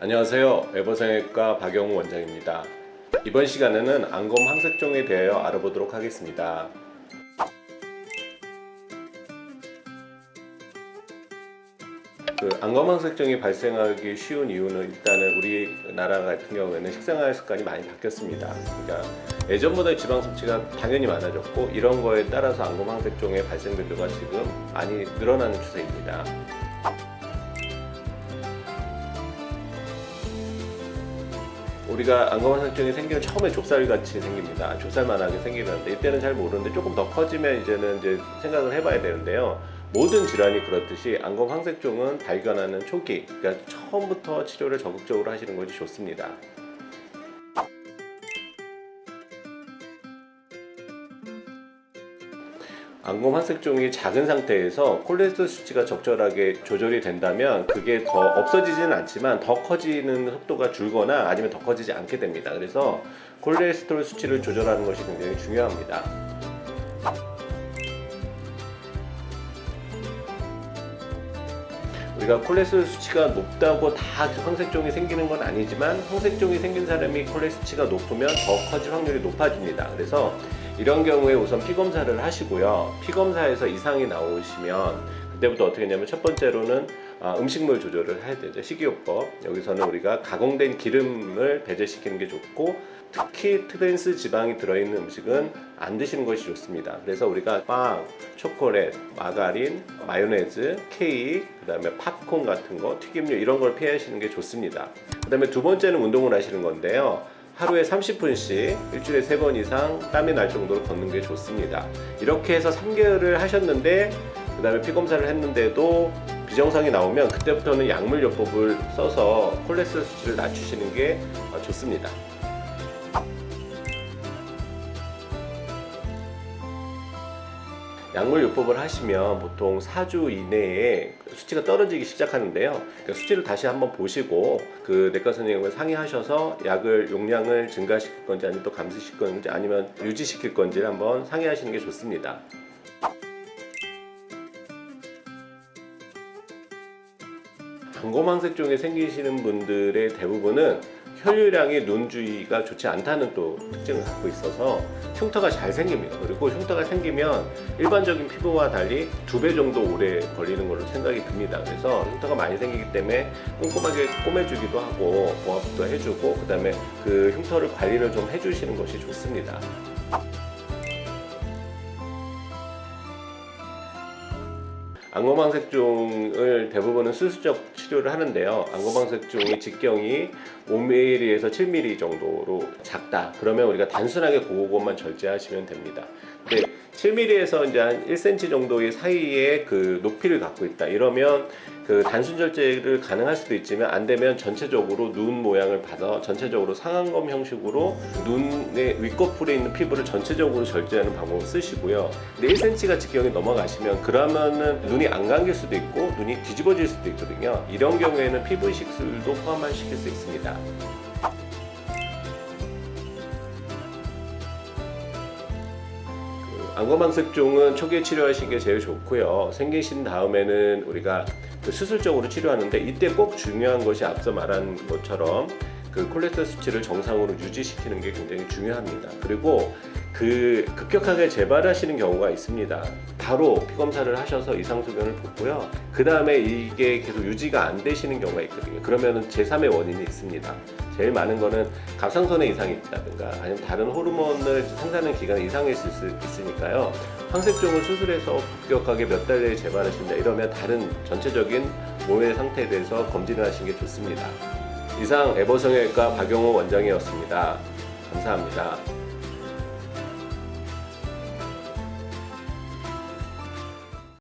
안녕하세요. 에버성형외과 박영우 원장입니다. 이번 시간에는 안검 항색종에 대하여 알아보도록 하겠습니다. 그 안검 항색종이 발생하기 쉬운 이유는 일단은 우리나라 같은 경우에는 식생활 습관이 많이 바뀌었습니다. 그러니까 예전보다 지방 섭취가 당연히 많아졌고 이런 거에 따라서 안검 항색종의 발생 빈도가 지금 많이 늘어나는 추세입니다. 우리가 안검환색증이 생기면 처음에 좁쌀 같이 생깁니다. 좁쌀만하게 생기는데 이때는 잘 모르는데 조금 더 커지면 이제는 이제 생각을 해봐야 되는데요. 모든 질환이 그렇듯이 안검 항색종은 발견하는 초기, 그러니까 처음부터 치료를 적극적으로 하시는 것이 좋습니다. 안검 환색종이 작은 상태에서 콜레스테롤 수치가 적절하게 조절이 된다면 그게 더 없어지지는 않지만 더 커지는 속도가 줄거나 아니면 더 커지지 않게 됩니다. 그래서 콜레스테롤 수치를 조절하는 것이 굉장히 중요합니다. 우리가 콜레스테롤 수치가 높다고 다 황색종이 생기는 건 아니지만 황색종이 생긴 사람이 콜레스테롤 수치가 높으면 더 커질 확률이 높아집니다. 그래서 이런 경우에 우선 피 검사를 하시고요. 피 검사에서 이상이 나오시면 그때부터 어떻게 했냐면 첫 번째로는 아, 음식물 조절을 해야 되죠. 식이요법. 여기서는 우리가 가공된 기름을 배제시키는 게 좋고 특히 트랜스 지방이 들어있는 음식은 안 드시는 것이 좋습니다. 그래서 우리가 빵, 초콜릿, 마가린, 마요네즈, 케이크, 그 다음에 팝콘 같은 거, 튀김류 이런 걸 피하시는 게 좋습니다. 그 다음에 두 번째는 운동을 하시는 건데요. 하루에 30분씩 일주일에 세번 이상 땀이 날 정도로 걷는 게 좋습니다. 이렇게 해서 3개월을 하셨는데 그 다음에 피 검사를 했는데도 비정상이 나오면 그때부터는 약물요법을 써서 콜레스테롤 수치를 낮추시는 게 어, 좋습니다. 약물요법을 하시면 보통 4주 이내에 수치가 떨어지기 시작하는데요. 그러니까 수치를 다시 한번 보시고 그 내과 선생님과 상의하셔서 약을 용량을 증가시킬 건지 아니면 또 감소시킬 건지 아니면 유지시킬 건지를 한번 상의하시는 게 좋습니다. 방검항색종이 생기시는 분들의 대부분은 혈류량이 눈 주위가 좋지 않다는 또 특징을 갖고 있어서 흉터가 잘 생깁니다. 그리고 흉터가 생기면 일반적인 피부와 달리 두 배 정도 오래 걸리는 걸로 생각이 듭니다. 그래서 흉터가 많이 생기기 때문에 꼼꼼하게 꼬매주기도 하고 보합도 해주고 그다음에 그 흉터를 관리를 좀 해주시는 것이 좋습니다. 안검항색종을 대부분은 수술적 치료를 하는데요. 안검항색종의 직경이 5mm에서 7mm 정도로 작다. 그러면 우리가 단순하게 그것만 절제하시면 됩니다. 근데 7mm에서 이제 한 1cm 정도의 사이에 그 높이를 갖고 있다. 이러면 그 단순 절제를 가능할 수도 있지만 안 되면 전체적으로 눈 모양을 봐서 전체적으로 상안검 형식으로 눈의 윗꺼풀에 있는 피부를 전체적으로 절제하는 방법을 쓰시고요. 근데 1cm가 직경이 넘어가시면 그러면은 눈이 안 감길 수도 있고 눈이 뒤집어질 수도 있거든요. 이런 경우에는 피부 이식술도 포함시킬 수 있습니다. 안검항색종은 초기에 치료하시는 게 제일 좋고요. 생기신 다음에는 우리가 그 수술적으로 치료하는데 이때 꼭 중요한 것이 앞서 말한 것처럼 그 콜레스테롤 수치를 정상으로 유지시키는 게 굉장히 중요합니다. 그리고 그 급격하게 재발하시는 경우가 있습니다. 바로 피 검사를 하셔서 이상 소견을 보고요. 그 다음에 이게 계속 유지가 안 되시는 경우가 있거든요. 그러면은 제3의 원인이 있습니다. 제일 많은 거는 갑상선에 이상이 있다든가 아니면 다른 호르몬을 생산하는 기관에 있을 수 있으니까요. 황색종을 수술해서 급격하게 몇 달 내에 재발하신다 이러면 다른 전체적인 몸의 상태에 대해서 검진을 하시는 게 좋습니다. 이상 에버성형외과 박영호 원장이었습니다. 감사합니다.